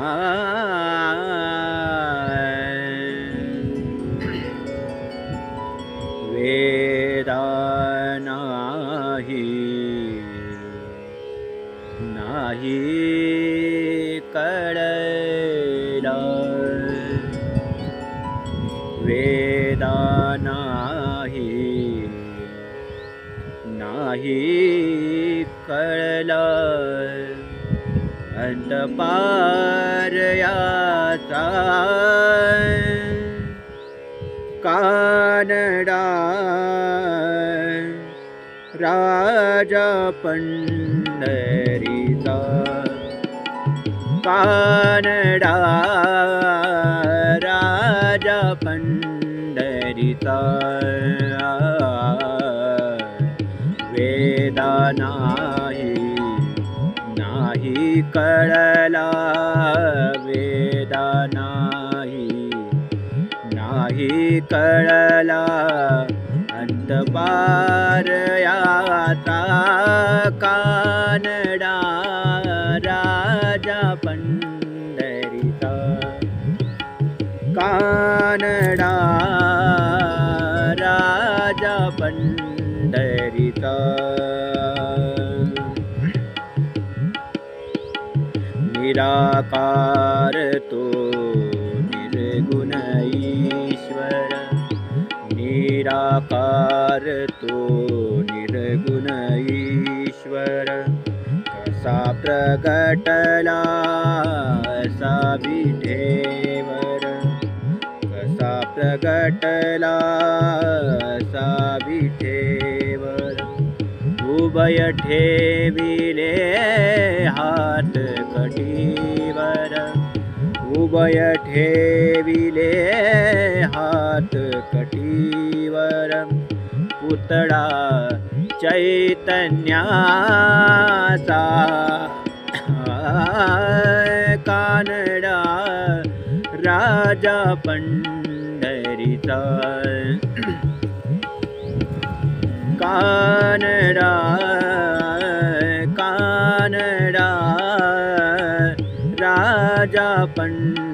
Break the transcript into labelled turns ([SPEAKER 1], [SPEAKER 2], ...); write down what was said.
[SPEAKER 1] वेदाहि नाही कर वेदाहि कर अंतपार याचा कानडा राजा पंढरीचा। कानडा राजा पंढरीचा। वेदा नाही। नाही कळला वेदा नाही. नाही कळला अंतपार याचा कानडा राजा पंढरीचा. कानडा राजा पंढरीचा. निराकारो निर्गुण ईश्वर निराकार निर्गुण ईश्वर कसा प्रकटला साविधेर कसा प्रकटला साविधेर उभय ठेविले हात कटीवर. उभय ठेविले हात कटीवर. पुतळा चैतन्याचा. कानडा राजा पंढरीचा. कानडा कानडा राजा पंढरीचा